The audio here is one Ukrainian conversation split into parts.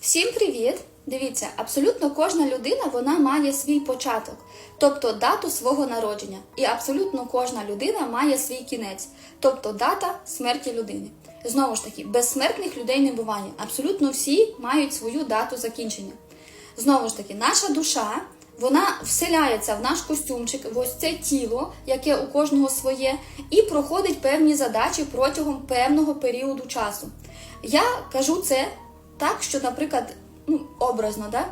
Всім привіт! Дивіться, абсолютно кожна людина вона має свій початок, тобто дату свого народження. І абсолютно кожна людина має свій кінець, тобто дата смерті людини. Знову ж таки, безсмертних людей не буває. Абсолютно всі мають свою дату закінчення. Знову ж таки, наша душа вона вселяється в наш костюмчик, в ось це тіло, яке у кожного своє, і проходить певні задачі протягом певного періоду часу. Я кажу це так, що, наприклад, ну, образно, да?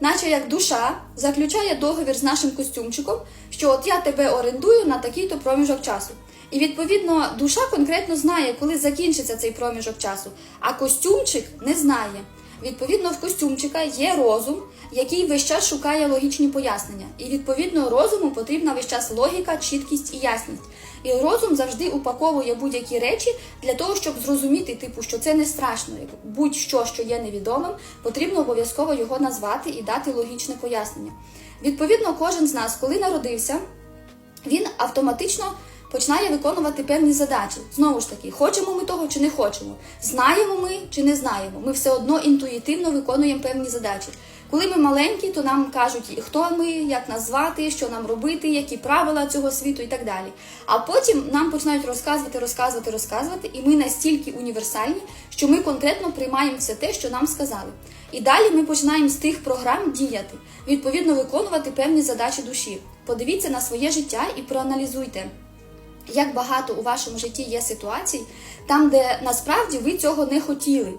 наче як душа заключає договір з нашим костюмчиком, що от я тебе орендую на такий-то проміжок часу. І відповідно душа конкретно знає, коли закінчиться цей проміжок часу, а костюмчик не знає. Відповідно, в костюмчика є розум, який весь час шукає логічні пояснення. І відповідно розуму потрібна весь час логіка, чіткість і ясність. І розум завжди упаковує будь-які речі для того, щоб зрозуміти, типу, що це не страшно. Будь-що, що є невідомим, потрібно обов'язково його назвати і дати логічне пояснення. Відповідно, кожен з нас, коли народився, він автоматично починає виконувати певні задачі. Знову ж таки, хочемо ми того чи не хочемо, знаємо ми чи не знаємо. Ми все одно інтуїтивно виконуємо певні задачі. Коли ми маленькі, то нам кажуть, хто ми, як нас звати, що нам робити, які правила цього світу і так далі. А потім нам починають розказувати, розказувати, розказувати, і ми настільки універсальні, що ми конкретно приймаємо все те, що нам сказали. І далі ми починаємо з тих програм діяти, відповідно виконувати певні задачі душі. Подивіться на своє життя і проаналізуйте. Як багато у вашому житті є ситуацій, там, де насправді ви цього не хотіли.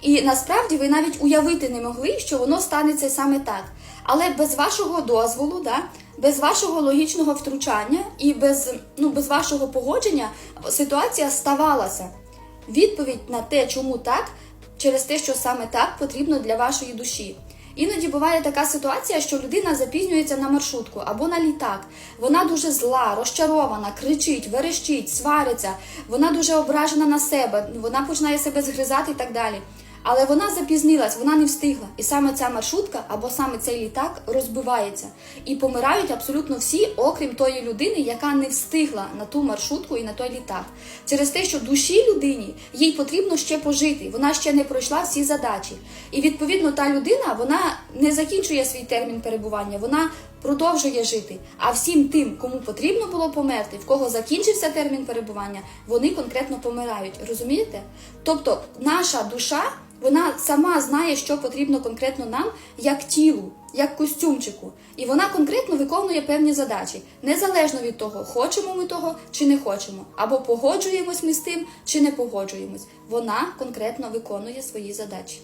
І насправді ви навіть уявити не могли, що воно станеться саме так. Але без вашого дозволу, да, без вашого логічного втручання і без, ну, без вашого погодження ситуація ставалася. Відповідь на те, чому так, через те, що саме так потрібно для вашої душі. Іноді буває така ситуація, що людина запізнюється на маршрутку або на літак. Вона дуже зла, розчарована, кричить, верещить, свариться, вона дуже ображена на себе, вона починає себе згризати і так далі. Але вона запізнилась, вона не встигла. І саме ця маршрутка або саме цей літак розбивається. І помирають абсолютно всі, окрім тої людини, яка не встигла на ту маршрутку і на той літак. Через те, що душі людині їй потрібно ще пожити, вона ще не пройшла всі задачі. І відповідно та людина вона не закінчує свій термін перебування, вона продовжує жити. А всім тим, кому потрібно було померти, в кого закінчився термін перебування, вони конкретно помирають. Розумієте? Тобто наша душа. Вона сама знає, що потрібно конкретно нам, як тілу, як костюмчику, і вона конкретно виконує певні задачі, незалежно від того, хочемо ми того чи не хочемо, або погоджуємось ми з тим, чи не погоджуємось. Вона конкретно виконує свої задачі.